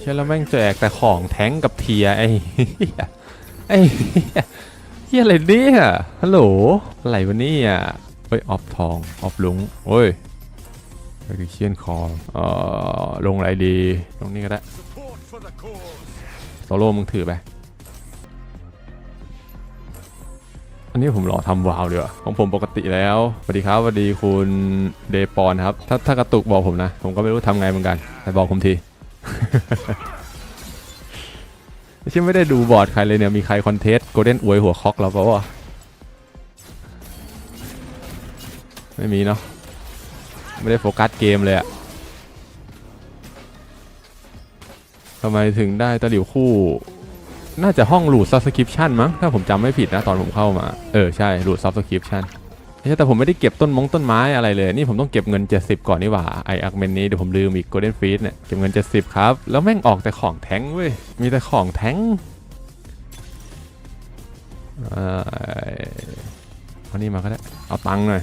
เชื่อแล้วแม่งแจกแต่ของแท้งกับเทียไอ้ไอ้เทียเฮียอะไรเนี่ยฮัลโหลอะไรวะเนี่ยเฮ้ยออฟทองออฟลุงโอ้ยไปเชียนคอเอ่อลงอะไรดีลงนี่ก็ได้โซโล่มึงถือไปอันนี้ผมรอทำวาวเดี๋ยวาของผมปกติแล้วสวัสดีครับสวัสดีคุณเดปอนครับ ถ้าถ้ากระตุกบอกผมนะ ผมก็ไม่รู้ทำไงเหมือนกัน แต่บอกผมที ไม่ใช่ไม่ได้ดูบอร์ดใครเลยเนี่ย มีใครคอนเทสโกลเด้นอวยหัวคอกเราเปล่าวะไม่มีเนาะไม่ได้โฟกัสเกมเลยอะทำไมถึงได้ตะหลิวคู่ น่าจะห้องหลูด subscription มั้ง ถ้าผมจำไม่ผิดนะ ตอนผมเข้ามา เออ ใช่หลูด subscription ไม่ใช่ แต่ผมไม่ได้เก็บต้นมงต้นไม้อะไรเลย นี่ผมต้องเก็บเงิน 70 ก่อนนี่หว่าไออักเมนนี้เดี๋ยวผมลืมอีก golden feed เนี่ยเก็บเงิน 70 ครับ แล้วแม่งออกแต่ของแท้งเว้ยมีแต่ของแท้งเอ่อเอานี่มาก็ได้ เอาตังค์หน่อย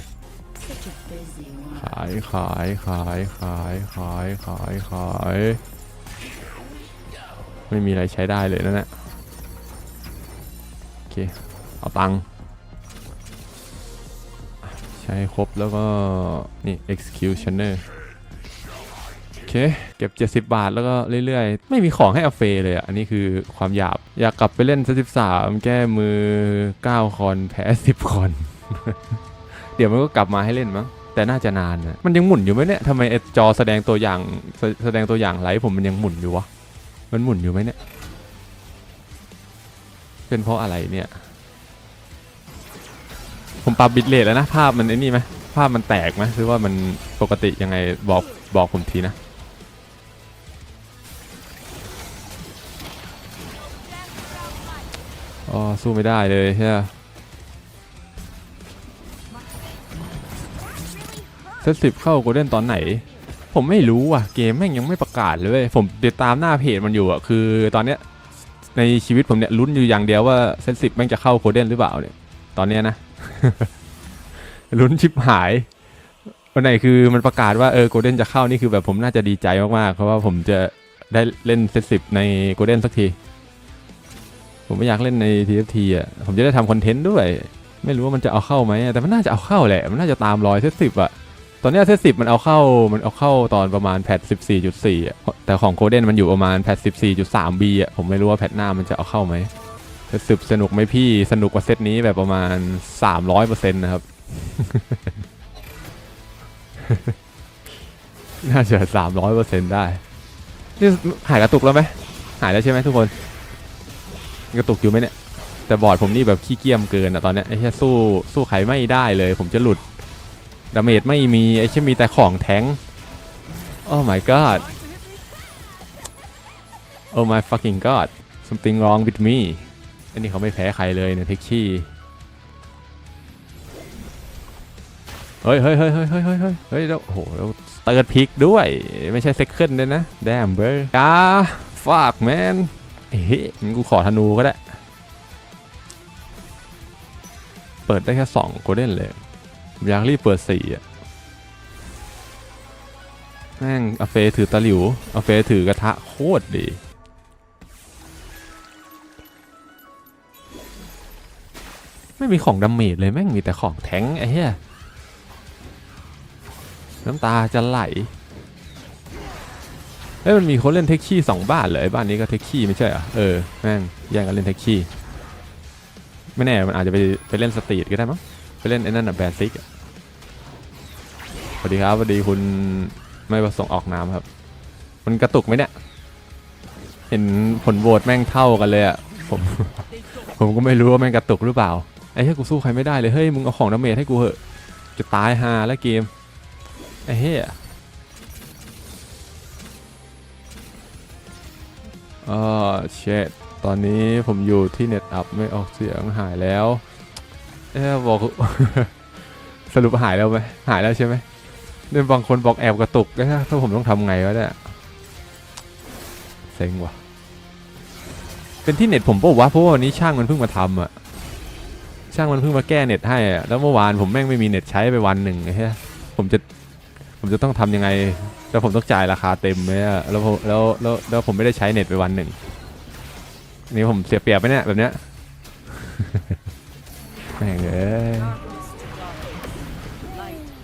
ขายขายขายขายขายขายขายไม่มีอะไรใช้ได้เลยนั่นแหละโอเค เอาตังค์ ช้ครบแล้วก็ นี่ executioner โอเค เก็บ 70 บาทแล้วก็เรื่อยๆ ไม่มีของให้อเฟเลยอะ อันนี้คือความหยาบ อยากกลับไปเล่นสัก13แก้มือ 9 คอน แพ้ 10 คอน เดี๋ยวมันก็กลับมาให้เล่นมั้งแต่น่าจะนานนะมันยังหมุนอยู่ไหมเนี่ยทำไมจอแสดงตัวอย่างแสแสดงตัวอย่างไลฟ์ผมมันยังหมุนอยู่วะ มันหมุนอยู่ไหมเนี่ย เป็นเพราะอะไรเนี่ย ผมปรับบิตเรทแล้วนะ ภาพมันไอ้นี่ไหมภาพมันแตกไหมหรือว่ามันปกติยังไงบอกบอกผมทีนะอ๋อสู้ไม่ได้เลยใช่ไหมเซตสิบเข้าโกลเด้นตอนไหน ผมไม่รู้อะ เกมแม่งยังไม่ประกาศเลยผมติดตามหน้าเพจมันอยู่อะ คือตอนเนี้ยในชีวิตผมเนี่ยลุ้นอยู่อย่างเดียวว่าเซตสิบแม่งจะเข้าโกลเด้นหรือเปล่าเนี่ย ตอนเนี้ยนะ ลุ้นชิบหายวันไหนคือมันประกาศว่าเออโกลเด้นจะเข้านี่คือแบบผมน่าจะดีใจมากๆเพราะว่าผมจะได้เล่นเซตสิบในโกลเด้นสักที ผมไม่อยากเล่นใน TFT อะผมจะได้ทำคอนเทนต์ด้วย ไม่รู้ว่ามันจะเอาเข้าไหมแต่มันน่าจะเอาเข้าแหละ มันน่าจะตามรอยเซตสิบอะตอนนี้เซตสิบมันเอาเข้ามันเอาเข้าตอนประมาณแพท14.4อะแต่ของโคเด้นมันอยู่ประมาณแพท 14.3b อะผมไม่รู้ว่าแพทหน้ามันจะเอาเข้าไหม เซตสิบสนุกไหมพี่สนุกกว่าเซตนี้แบบประมาณ 300%นะครับ น่าจะ 300%ได้นี่หายกระตุกแล้วไหมหายแล้วใช่ไหมทุกคน กระตุกอยู่ไหมเนี่ย แต่บอร์ดผมนี่แบบขี้เกียจเกินอะตอนเนี้ยไอ้แค่สู้สู้ใครไม่ได้เลย ผมจะหลุดดาเมจไม่มีไอ้เช่มีแต่ของแทงโอ้ my god โอ้ my fucking god something wrong with me อันนี้เขาไม่แพ้ใครเลยเนี่ยเทคชี่เฮ้ยเฮ้ยเฮ้ยเฮ้ยเฮ้ยเฮ้ยเฮ้ยแล้วโอ้โหแล้วเติร์ดพิกด้วย ไม่ใช่เซ็กเคิลเลยนะ แดมเบอร์กาฝากแมนเฮ้ยกูขอธนูก็ได้ เปิดได้แค่สองโกลเด้นเลย อยากรีบเปิดสี่อะ แม่งอาเฟถือตะหลิวอาเฟถือกระทะโคตรดี ไม่มีของดาเมจเลยแม่งมีแต่ของแทงไอ้เหี้ยน้ำตาจะไหลเอ้ยมันมีคนเล่นเทคชี่สองบ้านเลยบ้านนี้ก็เทคชี่ไม่ใช่เหรอเออแม่งแย่งกันเล่นเทคชี่ไม่แน่มันอาจจะไปไปเล่นสตรีทก็ได้มั้งไปเล่นไอ้นั่นน่ะแบนซิกสวัสดีครับสวัสดีคุณไม่ประสงค์ออกนามครับ มันกระตุกไหมเนี่ยเห็นผลโหวตแม่งเท่ากันเลยอะผม ผมก็ไม่รู้ว่าแม่งกระตุกหรือเปล่า ไอ้เฮ้ยกูสู้ใครไม่ได้เลยเฮ้ยมึงเอาของดาเมจให้กูเหอะจะตายฮาแล้วเกมไอ้เฮ้ยอ๋อเชดตอนนี้ผมอยู่ที่เน็ตอัพไม่ออกเสียงหายแล้วเอ๊ะบอกสรุปหายแล้วไหมหายแล้วใช่ไหมเนี่ยบางคนบอกแอบกระตุกนะถ้าผมต้องทำไงวะเนี่ยเซ็งว่ะเป็นที่เน็ตผมบอกว่าเพราะว่าวันนี้ช่างมันเพิ่งมาทำอะ ช่างมันเพิ่งมาแก้เน็ตให้อะแล้วเมื่อวานผมแม่งไม่มีเน็ตใช้ไปวันหนึ่งไอ้เหี้ยผมจะผมจะต้องทำยังไง แล้วผมต้องจ่ายราคาเต็มไหมอะแล้วแล้วแล้วแล้วผมไม่ได้ใช้เน็ตไปวันหนึ่งนี่ผมเสียเปรียบไหมเนี่ยแบบเนี้ยแม่งเอ้ย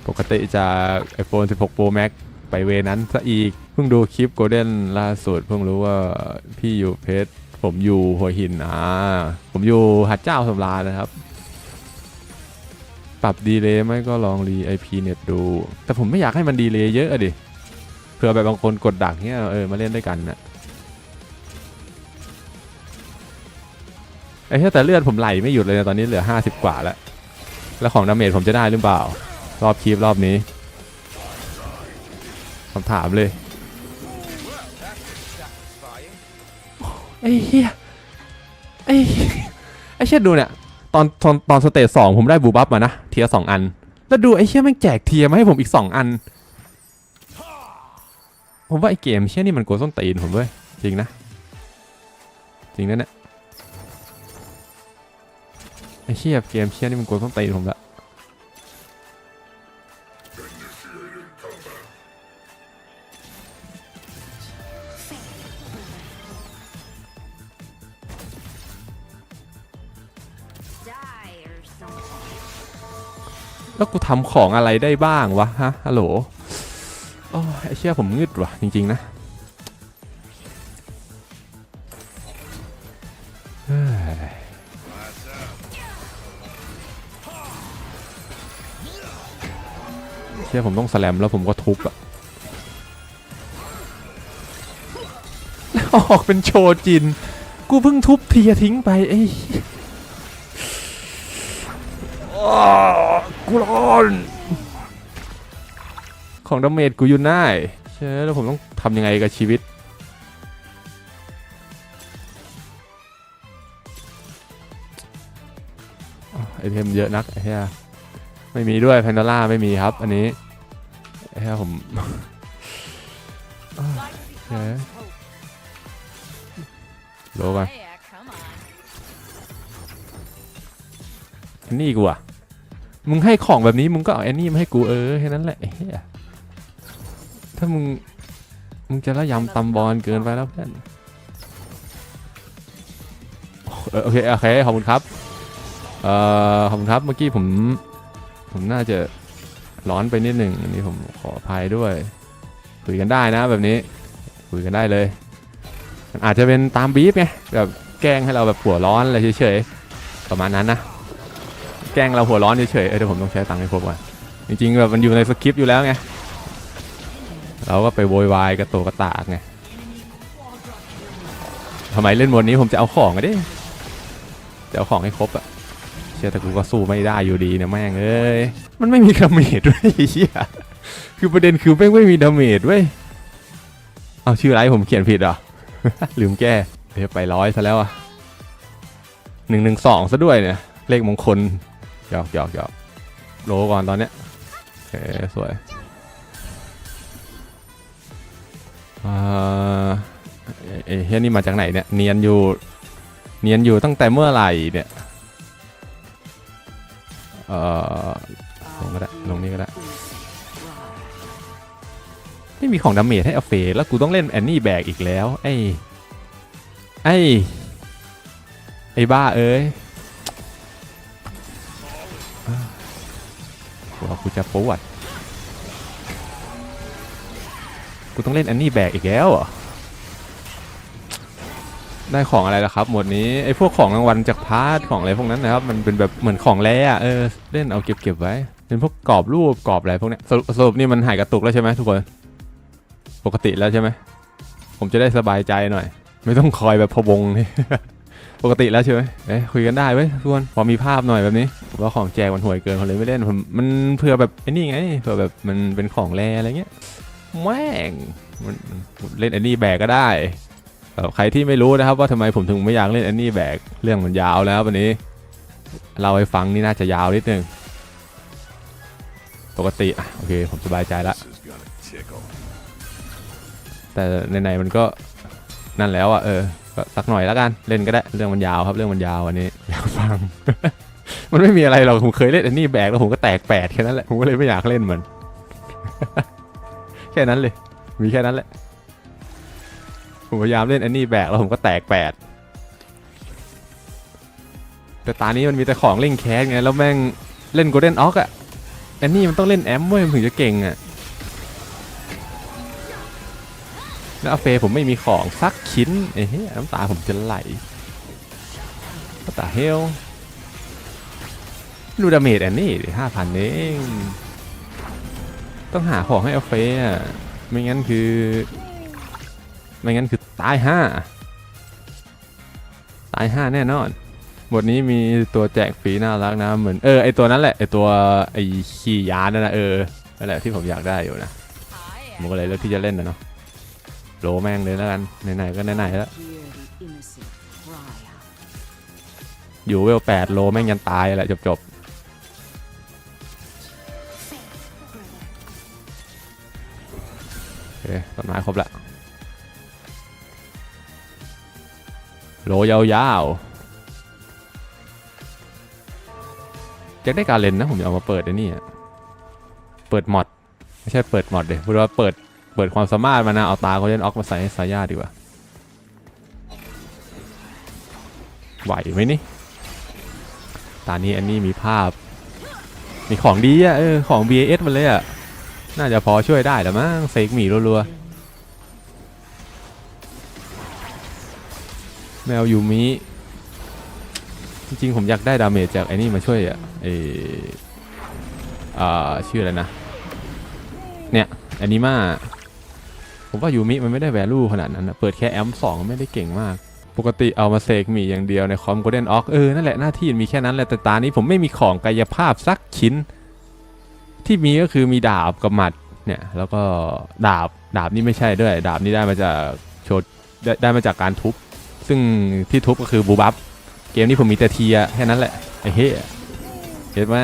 ปกติจาก iPhone 16 Pro Max ไปเวนั้นซะอีก เพิ่งดูคลิปโกลเด้นล่าสุด เพิ่งรู้ว่าพี่อยู่เพชร ผมอยู่หัวหินอ่าผมอยู่หัดเจ้าสำราญนะครับ ปรับดีเลย์ไหมก็ลองรี IP เน็ตดู แต่ผมไม่อยากให้มันดีเลย์เยอะอะดิเผื่อแบบบางคนกดดักเนี้ยเออมาเล่นด้วยกันน่ะไอ้เหี้ยแต่เลือดผมไหลไม่หยุดเลยนะตอนนี้เหลือ 50 กว่าแล้ว แล้วของดาเมจผมจะได้หรือเปล่า รอบคลิปรอบนี้คำถามเลยไอ้เหี้ยไอ้ไอ้เชี่ยดูเนี่ย ตอนตอนตอนสเตจสองผมได้บูบัฟมานะเทียสองอัน แล้วดูไอ้เชี่ยแม่งแจกเทียมาให้ผมอีกสองอัน ผมว่าไอ้เกมเชี่ยนี่มันโกส้นตีนผมเว้ยจริงนะ จริงนะเนี่ยไอ้เชี่ยเกมเชี่ยนี่มันโกส้นตีนผมละ แล้วกูทำของอะไรได้บ้างวะฮะฮัลโหลโอ้ไอ้เชี่ยผมงึดว่ะจริง ๆ นะเชี่ยผมต้องแสลมแล้วผมก็ทุบอะออกเป็นโชจิน กูเพิ่งทุบเทียทิ้งไปไอ้ กูร้อนของดาเมจกูอยู่ได้เชื่อแล้วผมต้องทำยังไงกับชีวิตอ้าวไอเทมเยอะนักไอ้เหี้ยไม่มีด้วยแพนด o ล่าไม่มีครับ อันนี้ไอ้เหี้ยผมอ้าวเฮ้ยโลกัน Yeah, come on. แอนนี่กูอะ มึงให้ของแบบนี้มึงก็เอาแอนนี่มาให้กูเออแค่นั้นแหละเหี้ยถ้ามึง มึงจะละยำตำบอลเกินไปแล้วเพื่อนเออโอเคโอเคขอบคุณครับเอ่อขอบคุณครับเมื่อกี้ผม ผมน่าจะร้อนไปนิดหนึ่งอันนี้ผมขออภัยด้วย คุยกันได้นะแบบนี้ คุยกันได้เลย มันอาจจะเป็นตามบีฟไงแบบแกล้งให้เราแบบหัวร้อนอะไรเฉยๆประมาณนั้นนะ แกล้งเราหัวร้อนเฉยๆเออเดี๋ยวผมต้องใช้ตังค์ให้ครบก่อนจริงๆแบบมันอยู่ในสคริปต์อยู่แล้วไงเราก็ไปโวยวายกระโตกกระตากไงทำไมเล่นบนนี้ผมจะเอาของอะดิจะเอาของให้ครบอะเชื่อแต่กูก็สู้ไม่ได้อยู่ดีเนี่ยแม่งเอ้ยมันไม่มีดาเมจด้วยเหี้ยคือประเด็นคือแม่งไม่มีดาเมจเว้ยเอาชื่อไรผมเขียนผิดเหรอลืมแก้เดี๋ยวไปร้อยซะแล้วอะหนึ่งหนึ่งสองซะด้วยเนี่ย เลขมงคล หยอกหยอกหยอกโลก่อนตอนเนี้ยโอเคสวยอ่าเอ้เอ้เฮียนี่มาจากไหนเนี่ยเนียนอยู่เนียนอยู่ตั้งแต่เมื่อไหร่เนี่ยเอ่อลงก็ได้ลงนี่ก็ได้ไม่มีของดาเมจให้เอาเฟแล้วกูต้องเล่นแอนนี่แบกอีกแล้วไอ้ไอ้ไอ้บ้าเอ้ย กลัวกูจะปวด กูต้องเล่นแอนนี่แบกอีกแล้วเหรอ ได้ของอะไรล่ะครับ หมดนี้ไอ้พวกของรางวัลจากพาร์ทของอะไรพวกนั้นนะครับ มันเป็นแบบเหมือนของแร่อะเออเล่นเอาเก็บเก็บไว้ เป็นพวกกรอบรูปกรอบอะไรพวกเนี้ยสรุปสรุปนี่มันหายกระตุกแล้วใช่ไหมทุกคน ปกติแล้วใช่ไหม ผมจะได้สบายใจหน่อย ไม่ต้องคอยแบบพะวงนี่ ปกติแล้วใช่ไหมเอ้ยคุยกันได้เว้ยทุกคนพอมีภาพหน่อยแบบนี้ผมว่าของแจกมันห่วยเกินผมเลยไม่เล่นผมมันเพื่อแบบไอ้นี่ไงเพื่อแบบมันเป็นของแรอะไรเงี้ยแม่งมันเล่นไอ้นี่แบกก็ได้ใครที่ไม่รู้นะครับว่าทำไมผมถึงไม่อยากเล่นไอ้นี่แบกเรื่องมันยาวแล้ววันนี้ เราให้ฟังนี่น่าจะยาวนิดนึงปกติอะโอเคผมสบายใจละแต่ในๆมันก็นั่นแล้วอะเออ ก็สักหน่อยแล้วกันเล่นก็ได้เรื่องมันยาวครับเรื่องมันยาวอันนี้อยากฟัง มันไม่มีอะไรหรอกผมเคยเล่นอันนี้แบกแล้วผมก็แตกแปดแค่นั้นแหละผมก็เลยไม่อยากเล่นมัน แค่นั้นเลย มีแค่นั้นแหละผมพยายามเล่นอันนี้แบกแล้วผมก็แตกแปดแต่ตานี้มันมีแต่ของเล่งแคสไงแล้วแม่งเล่นโกลเด้นออกอะอันนี้มันต้องเล่นแอมเว้ยถึงจะเก่งอะ แล้วอาเฟผมไม่มีของสักชิ้นเอ้ยน้ำตาผมจะไหลก็ตาเฮลดูดาเมจอันนี้ดิห้าพันเองต้องหาของให้อาเฟอะไม่งั้นคือ ไม่งั้นคือตายห้าตายห้าแน่นอนบทนี้มีตัวแจกฟรีน่ารักนะเหมือนเออไอตัวนั้นแหละไอตัวไอขี่ยานนั่นนะเออนั่นแหละที่ผมอยากได้อยู่นะผมก็เลยเลือกที่จะเล่นนะเนาะ โลแม่งเลยแล้วกันไหนๆก็ไหนๆแล้วอยู่เวลแปดโลแม่งยันตายแหละจบๆโอเคต้นไม้ครบละโลยาวๆจะได้การเล่นนะผมจะเอามาเปิดไอ้นี่เปิดมอด ไม่ใช่เปิดมอดเดี๋ยวพูดว่าเปิด เปิดความสามารถมานะ เอาตาเขาเล่นออกมาใส่ให้สายาดีกว่า ไหวไหมนี่ตอนนี้อันนี้มีภาพ มีของดีอะเออ ของ BAS มันเลยอะน่าจะพอช่วยได้แต่มั้งเสกหมีรัวๆ แมวอยู่มิจริงๆ ผมอยากได้ดาเมจจากไอ้นี่มาช่วยอะเอออ่าชื่ออะไรนะ เนี่ยแอนิมา ผมว่ายูมิมันไม่ได้แวลูขนาดนั้นนะเปิดแค่แอมสองไม่ได้เก่งมาก ปกติเอามาเสกหมีอย่างเดียวในคอมโกลเด้นออกเออ นั่นแหละหน้าที่มีแค่นั้นแหละแต่ตานี้ผมไม่มีของกายภาพสักชิ้น ที่มีก็คือมีดาบกับหมัดเนี่ยแล้วก็ดาบดาบนี่ไม่ใช่ด้วย ดาบนี่ได้มาจากโชดได้ได้มาจากการทุบ ซึ่งที่ทุบก็คือบูบับเกมนี้ผมมีแต่เทียแค่นั้นแหละไอ้เฮ้ยเห็นไหม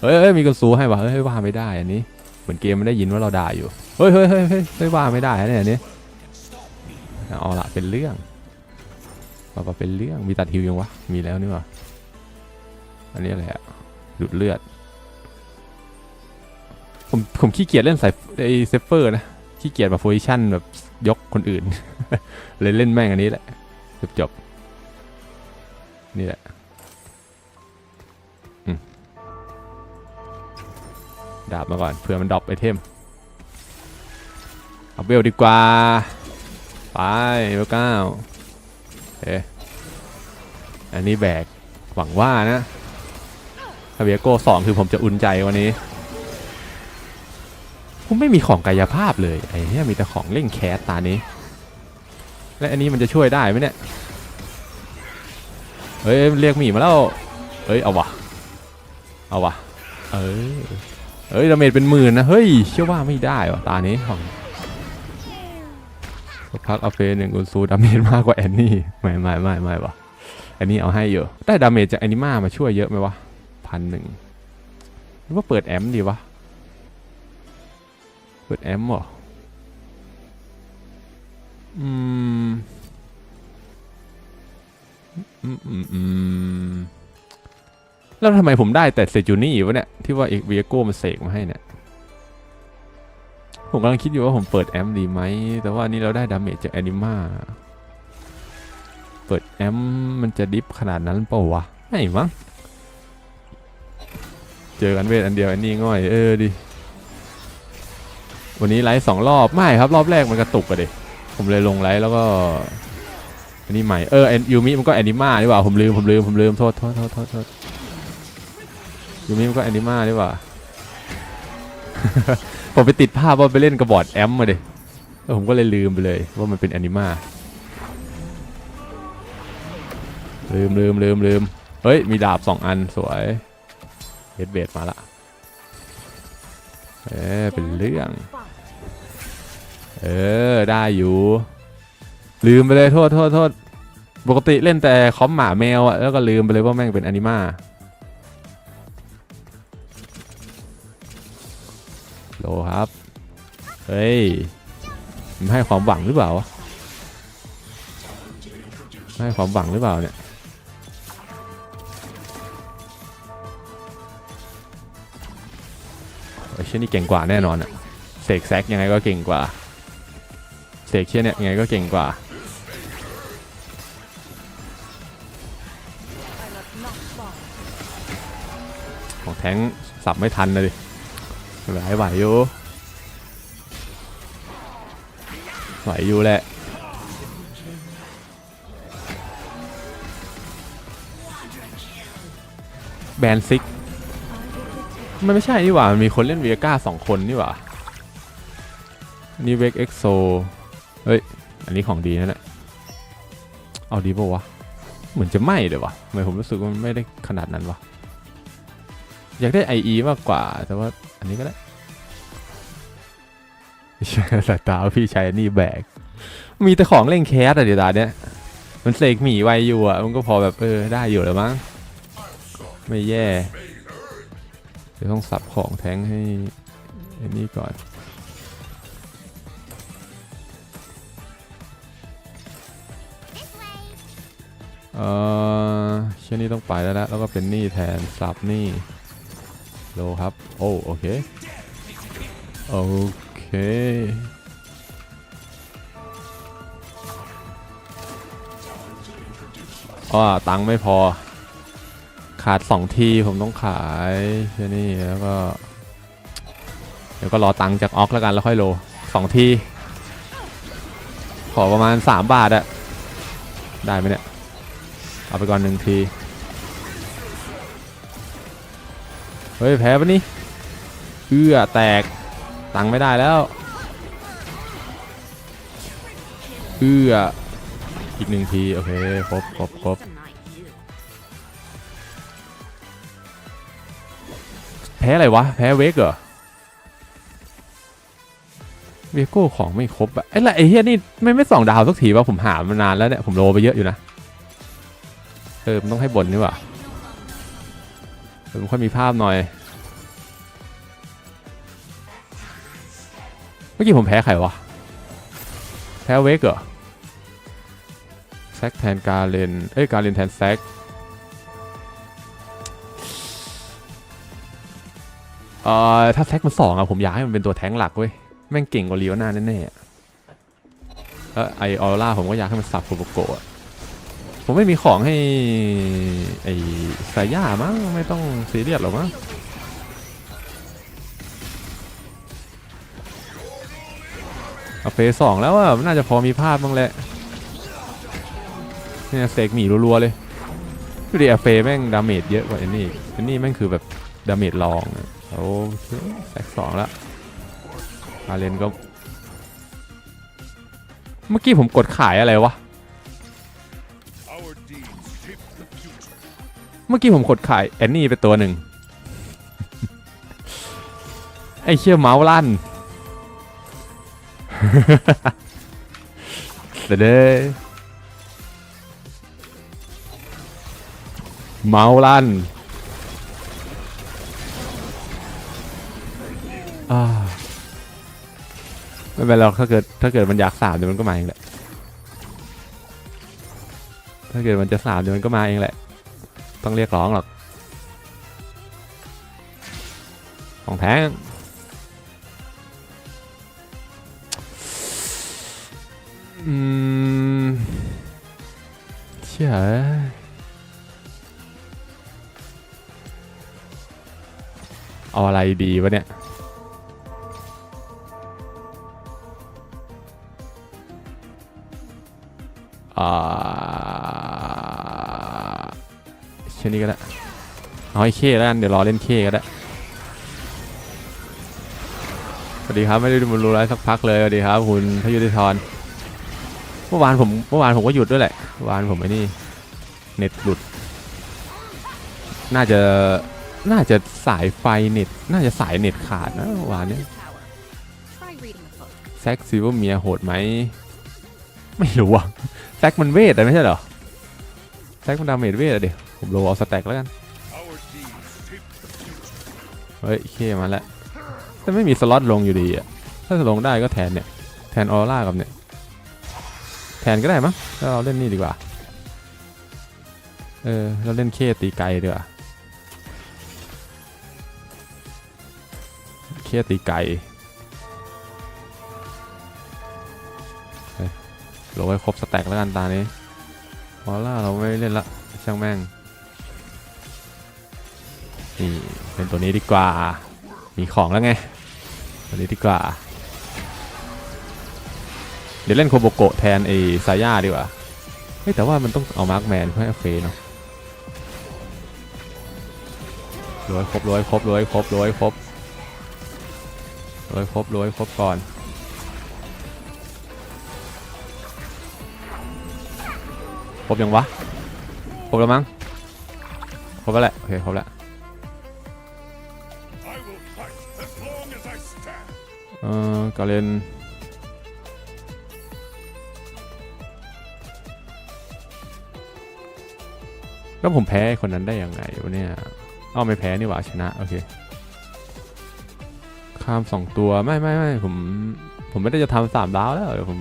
เฮ้ยมีกระสูให้วะเฮ้ยว่าไม่ได้อันนี้ เหมือนเกมมันได้ยินว่าเราด่าอยู่ เฮ้ยเฮ้ยเฮ้ยเฮ้ยว่าไม่ได้นะเนี่ยอันนี้เอาละเป็นเรื่องว่าเป็นเรื่อง มีตัดฮิวยังวะ มีแล้วนี่วะอันนี้อะไรอะดูดเลือด ผมผมขี้เกียจเล่นสายไอเซฟเฟอร์นะ ขี้เกียจมาโพซิชั่นแบบยกคนอื่น เลยเล่นแม่งอันนี้แหละ จบจบนี่แหละ ดาบมาก่อนเผื่อมันดรอปไอเทมเอาเบลดีกว่า ไปเบลเก้าเอ๊อันนี้แบกหวังว่านะคาเบียโก้สองคือผมจะอุ่นใจวันนี้ผมไม่มีของกายภาพเลยไอ้เนี่ยมีแต่ของเล่งแคสตานี้ และอันนี้มันจะช่วยได้ไหมเนี่ยเฮ้ยเรียกหมีมาแล้วเฮ้ยเอาวะเอาวะเอ้ย เฮ้ยดาเมจเป็นหมื่นนะเฮ้ยเชื่อว่าไม่ได้วะตานี้ของพักอาเฟนหนึ่งอุนซูดาเมจมากกว่าแอนนี่ไม่ไม่ไม่ไม่วะแอนนี่เอาให้เยอะได้ดาเมจจากแอนิมามาช่วยเยอะไหมวะพันหนึ่งหรือว่าเปิดแอมดีวะเปิดแอมหรออืมอืมอืม แล้วทำไมผมได้แต่เซจูนี่วะเนี่ย ที่ว่าเอกเวียโก้มันเสกมาให้เนี่ย ผมกำลังคิดอยู่ว่าผมเปิดแอมดีไหม แต่ว่านี่เราได้ดาเมจจากแอนิมาเปิดแอมมันจะดิฟขนาดนั้นเปล่าวะ ไม่มั้ง เจอกันเวทอันเดียวอันนี้ง่อย เออดิ วันนี้ไลฟ์สองรอบ ไม่ครับ รอบแรกมันกระตุกอะเด็ผมเลยลงไลฟ์แล้วก็อันนี้ใหม่ เออยูมิมันก็แอนิมาดีกว่า ผมลืม ผมลืม ผมลืม โทษ โทษ โทษ โทษ ยูมิมันก็แอนิมาดีกว่า ผมไปติดภาพว่าไปเล่นกระบอดแอมมาดิแล้วผมก็เลยลืมไปเลยว่ามันเป็นแอนิมาลืมลืมลืมลืมเฮ้ย มีดาบสองอันสวยเฮดเบดมาละเออเป็นเรื่อง เออ ได้อยู่ ลืมไปเลยโทษโทษโทษปกติเล่นแต่คอมหมาแมวอะแล้วก็ลืมไปเลยว่าแม่งเป็นแอนิมา โลครับ เฮ้ยมันให้ความหวังหรือเปล่าให้ความหวังหรือเปล่าเนี่ยไอ้เช่นนี่เก่งกว่าแน่นอนอะเสกแซกยังไงก็เก่งกว่าเสกเชี่ยเนี่ยยังไงก็เก่งกว่าของแทงสับไม่ทันเลย ไหวไหวอยู่ไหวอยู่แหละแบนซิกมันไม่ใช่นี่หว่า มันมีคนเล่นเวียก้าสองคนนี่หว่า นี่เวกเอ็กโซ เฮ้ย อันนี้ของดีนั่นแหละ เอาดีป่าวะ เหมือนจะไม่เลยวะทำไมผมรู้สึกว่ามันไม่ได้ขนาดนั้นวะ อยากได้ IE มากกว่า แต่ว่าอันนี้ก็ได้ สายตาพี่ใชายนี่แบก มีแต่ของเล่นแคสอะเดี๋ยวตาเนี้ยมันเสกหมีไวอยู่อะมันก็พอแบบเออได้อยู่แล้วมั้ง ไม่แย่ เดี๋ยวต้องสับของแทงให้ไอ้นี่ก่อน เออเช่นนี้ต้องไปแล้วละแล้วก็เป็นนี่แทนสับนี่ โลครับ โอ้โอเค โอเคอ๋อตังค์ไม่พอ ขาดสองทีผมต้องขายแค่นี้แล้วก็ เดี๋ยวก็รอตังค์จากออกแล้วกันแล้วค่อยโลสองทีขอประมาณ 3 บาทอะได้ไหมเนี่ย เอาไปก่อนหนึ่งที เฮ้ย แพ้ปะนี่ เอื้อแตก ตังค์ไม่ได้แล้วเอื้ออีกหนึ่งที โอเคครบครบครบแพ้อะไรวะ แพ้เวกเหรอ เวโก้ของไม่ครบอะไอ้ละไอ้เฮียนี่ไม่ไม่สองดาวสักทีวะผมหามานานแล้วเนี่ย ผมโลไปเยอะอยู่นะ เออมันต้องให้บนนี่ว่าเออมันค่อยมีภาพหน่อย มื่อกี้ผมแพ้ใครวะ แพ้เวกเหรอแซกแทนการเลนเอ้ยการเลนแทนแซกเอ่อถ้าแท็กมันสองอะผมอยากให้มันเป็นตัวแท้งหลักเว้ย แม่งเก่งกว่าลีโอน่าแน่ๆแล้วไอออร่าผมก็อยากให้มันสับโกโกโกะอะผมไม่มีของให้ไอสายย่ามั้งไม่ต้องซีเรียสหรอกมั้ง เฟสสองแล้วอะมันน่าจะพอมีภาพบ้างแหละเนี่ยเสกหมีรัวๆเลยดูดิอาเฟแม่งดาเมจเยอะกว่าอ้นี่ไอ้นี่แม่งคือแบบดาเมจรองโอเคแซกสองล้วอาเลนก็ เมื่อกี้ผมกดขายอะไรวะ เมื่อกี้ผมกดขายแอนนี่ไปตัวหนึ่ง ไอเชี่ยเมาส์ลั่น เสยเด้เมาลั่นอ่าไม่เป็นไรหรอกถ้าเกิดถ้าเกิดมันอยากสามเดี๋ยวมันก็มาเองแหละ ถ้าเกิดมันจะสามเดี๋ยวมันก็มาเองแหละ ต้องเรียกร้องหรอก ของแท้ง ดีวะเนี่ย อ่าเช่นนี้ก็ได้เอาให้เคแล้วกัน เดี๋ยวรอเล่นเคก็ได้ สวัสดีครับ ไม่ได้ดูรู้ไลฟ์สักพักเลย สวัสดีครับ คุณพยุทธธรเมื่อวานผมเมื่อวานผมก็หยุดด้วยแหละเมื่อวานผมไอ้นี่ เน็ตหลุด น่าจะ น่าจะสายไฟเน็ต น่าจะสายเน็ตขาดนะวานเนี้ Try reading the book. แซกซิวอร์เมียโหดไหม ไม่รู้อะแซกมันเวทอะไม่ใช่เหรอ แซกมันดาเมจเวทอะเดี๋ยวผมโลเอาสแต็กแล้วกัน เฮ้ยเคมาแล้วแต่ไม่มีสล็อตลงอยู่ดีอะถ้าจะลงได้ก็แทนเนี่ย แทนออร่ากับเนี่ย แทนก็ได้มั้งแล้วเราเล่นนี่ดีกว่า เออ เราเล่นเคตีไกลดีกว่า คีตีไก่ลงไปครบสแต็กแล้วกันตานี้พอล่าเราไม่เล่นละช่างแม่ง นี่ เป็นตัวนี้ดีกว่า มีของแล้วไง ตัวนี้ดีกว่า เดี๋ยวเล่นโคโบโกะแทนไอ้ซาย่าดีกว่าเฮ้แต่ว่ามันต้องเอามาร์กแมนเพื่อให้เฟเนาะรวยครบรวยครบรวยครบรวยครบ ร้อยครบร้อยครบก่อนครบยังวะครบแล้วมั้งครบแล้วแหละโอเคครบแล้วเออกาเลนแล้วผมแพ้คนนั้นได้ยังไงวะเนี่ยอ้าไม่แพ้นี่หว่าชนะ โอเค ข้ามสองตัวไม่ไม่ไม่ผม ผมไม่ได้จะทำสามดาวแล้วเดี๋ยวผม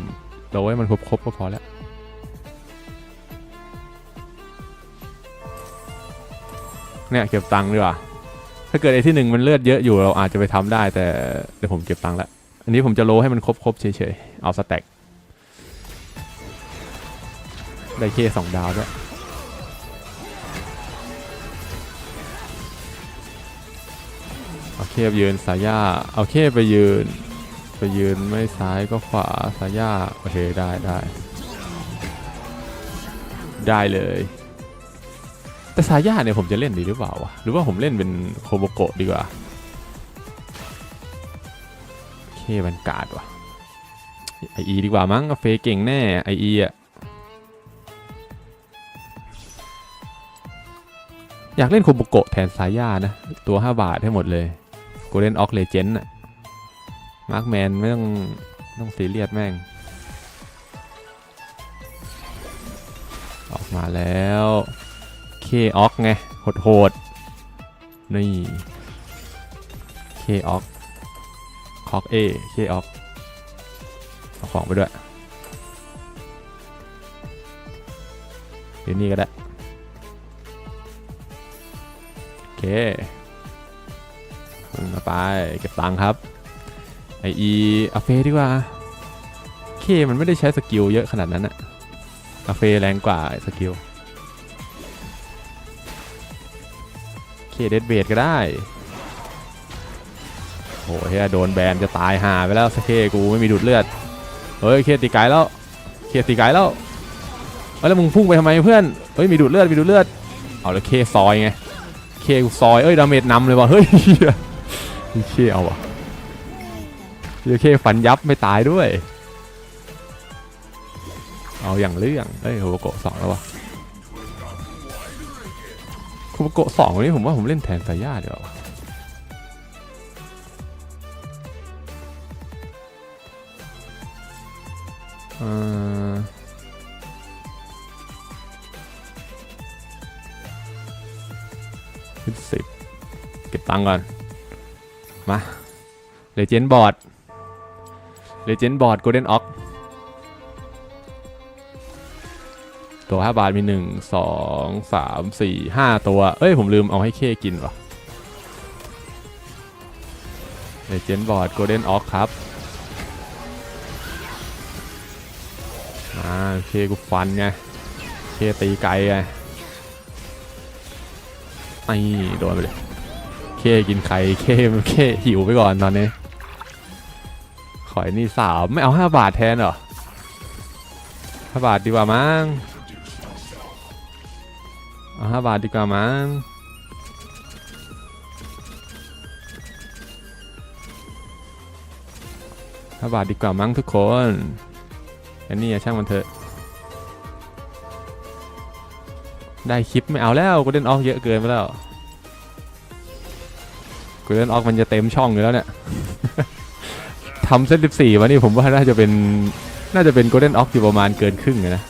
เราไว้มันครบครบก็พอแล้วเนี่ยเก็บตังค์ดีกว่าถ้าเกิดไอ้ที่หนึ่งมันเลือดเยอะอยู่เราอาจจะไปทำได้ แต่เดี๋ยวผมเก็บตังค์ละอันนี้ผมจะโลให้มันครบครบเฉยๆเอาสแต็กได้เคสองดาวด้วย เคไปยืนสายาเอาเคไปยืน ไปยืนไม่ซ้ายก็ขวาสายาโอเคได้ได้ ได้เลย แต่สายาเนี่ยผมจะเล่นดีหรือเปล่าวะหรือว่าผมเล่นเป็นโคโบโกะดีกว่าเคมันกาดว่ะไออีดีกว่ามั้งเฟเก่งแน่ไออีอะอยากเล่นโคโบโกะแทนสายานะ ตัว 5 บาทให้หมดเลย กูเล่นออกเลเจนด์อะมาร์คแมนไม่ต้องต้องซีเรียสแม่ง ออกมาแล้วเคออกไงโหดโหดๆนี่เคออกคอกเอเคออกเอาของไปด้วยเดี๋ยวนี้ก็ได้โอเค ไปเก็บตังค์ครับไออีอาเฟดีกว่าเคมันไม่ได้ใช้สกิลเยอะขนาดนั้นอะอาเฟแรงกว่าสกิลเคเดดเบดก็ได้โอ้เฮียโดนแบนจะตายห่าไปแล้วสเคกูไม่มีดูดเลือดเฮ้ยเคตีไกลแล้วเคตีไกลแล้วเอ้ยแล้วมึงพุ่งไปทำไมเพื่อนเฮ้ยมีดูดเลือดมีดูดเลือดเอาแล้วเคซอยไงเคกูซอยเอ้ยดาเมจนำเลยว่ะเฮ้ย ยเคเอาวะเฮียเคฟันยับไม่ตายด้วย เอาอย่างเรื่องเอ้ยโคโกะสองแล้ววะโคโบโกะสองวันนี้ผมว่าผมเล่นแทนสายาเดี๋ยวาวะเอ่อขึ้นสิบเก็บตังค์ก่อน มาเลเจนด์บอร์ดเลเจนด์บอร์ดโกลเด้นออกตัว 5 บาทมี 1 2 3 4 5 ตัว เอ้ย ผมลืมเอาให้เคกินวะเลเจนด์บอร์ดโกลเด้นออกครับอ่าเคกูฟันไงเคตีไกลไงไอ้โดนไปเลย เคกินไข่เคเคหิวไปก่อนตอนนี้ ขอยนี่สามไม่เอาห้าบาทแทนเหรอห้าบาทดีกว่ามั้งเอาห้าบาทดีกว่ามั้งห้าบาทดีกว่ามั้งทุกคนอันนี้ช่างมันเถอะ ได้คลิปไม่เอาแล้วกูเล่นออกเยอะเกินไปแล้ว กูเล่นออกมันจะเต็มช่องอยู่แล้วเนี่ย ทำเส้นสิบสี่มานี่ผมว่าน่าจะเป็น น่าจะเป็นโกลเด้นออกอยู่ประมาณเกินครึ่งนะ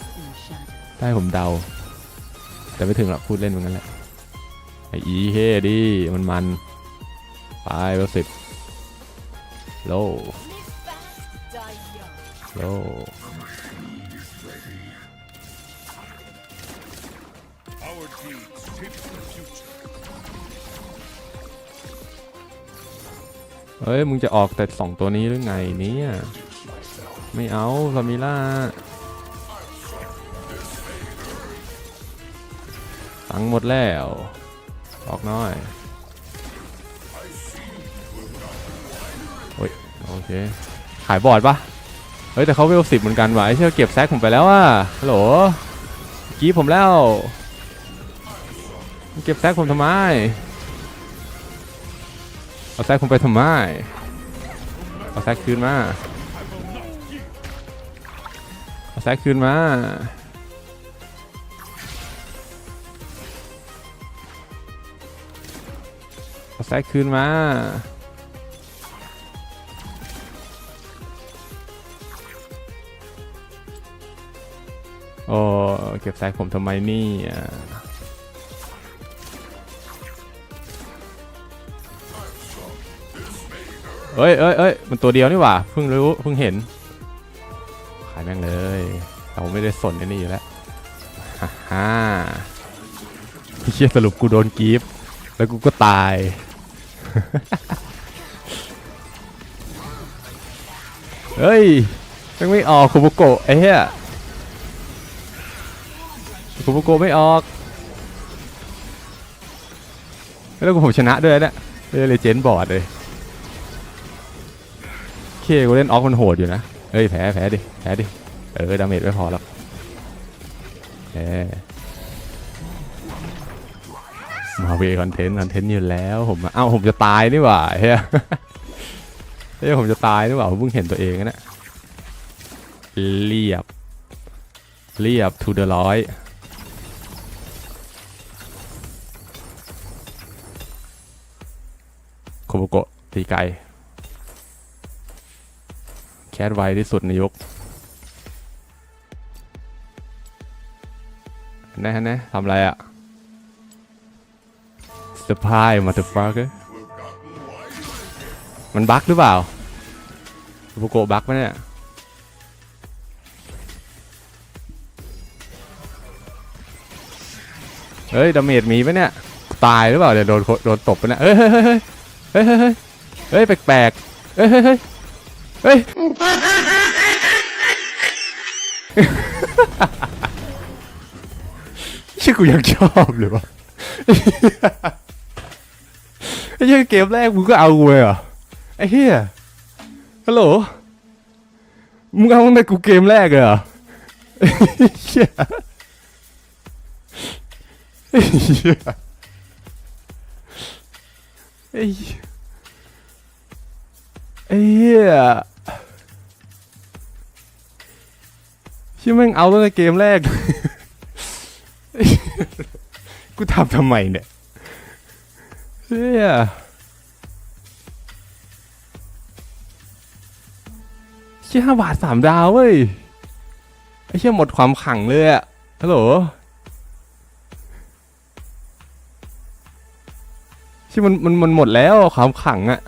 ได้ผมเดา แต่ไม่ถึงหรอกพูดเล่นเหมือนกันแหละ ไออีเฮดิมันมันไปเบอร์สิบโลโล เฮ้ย มึงจะออกแต่สองตัวนี้หรือไงเนี่ย ไม่เอาซามิล่าตังหมดแล้ว ออกน้อย โอ้ย โอเค ขายบอดปะเฮ้ย แต่เขาเวลสิบเหมือนกันวะไอเชี่ยเก็บแซกผมไปแล้วอะฮัลโหลกี้ผมแล้ว เก็บแซกผมทำไม เอาแซกผมไปทำไม เอาแซกคืนมา เอาแซกคืนมา เอาแซกคืนมาโอ้เก็บแซกผมทำไมนี่อะ อ้ยเอ้ยเอ้ยมันตัวเดียวนี่หว่า เพิ่งรู้ เพิ่งเห็น ขายแม่งเลย เราไม่ได้สนไอ้นี่อยู่แล้วฮ่าฮ่าเชี่ยสรุปกูโดนกีฟแล้วกูก็ตาย เฮ้ยยังไม่ออกคุโบโกะไอ้เหี้ยกูโกะไม่ออก แล้วกูผมชนะด้วยเนี่ยเลยเจนบอร์ดเลย กูเล่นออกมันโหดอยู่นะเฮ้ยแพ้แพ้ดิ แพ้ดิ เออ ดาเมจไม่พอแล้วแพ้มาเวคอนเทนต์คอนเทนต์อยู่แล้วผมอะเอ้าผมจะตายนี่หว่าเฮ้ยเฮ้ยผมจะตายนี่หว่าผมเพิ่งเห็นตัวเองนะเนี่ยเรียบ เรียบ to the ร้อยโคโบโกะตีไกล สไวที่สุดในยกแน่แน่ทำอะไรอะสปายมาตัวฟักมันบั๊กหรือเปล่าโคโบโกบั๊กไหมเนี่ยเฮ้ยดาเมจมีปะเนี่ย ตายหรือเปล่าเดี๋ยวโดนโคโดนตบไปเนี่ยเฮ้ยเฮ้ยเฮ้ยเฮ้ยเฮ้ยเฮ้ยเฮ้ยแปลกๆเฮ้ยเฮ้ย เฮ้ยเฮ้ย ชื่อกูยังชอบเลยวะไอ้เหี้ยเกมแรกมึงก็เอากูเลยเหรอไอ้เหี้ยฮัลโหลมึงเอาตั้งแต่กูเกมแรกเลยเหรอไอ้เหี้ยไอ้เหี้ยไอ้เหี้ย ชื่อแม่งเอาตั้งแต่เกมแรก กูทำทำไมเนี่ยเฮียเชี่ยห้าบาทสามดาวเว้ย ไอ้เชี่ยหมดความขังเลยอะฮัลโหลที่มันมันมันหมดแล้วความขังอะ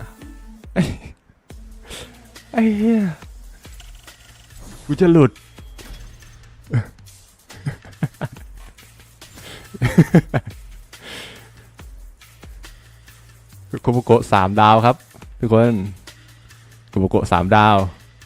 ไอ้เหี้ยกูจะหลุด คโบโกะสามดาวครับ ทุกคนโคโบโกะสามดาว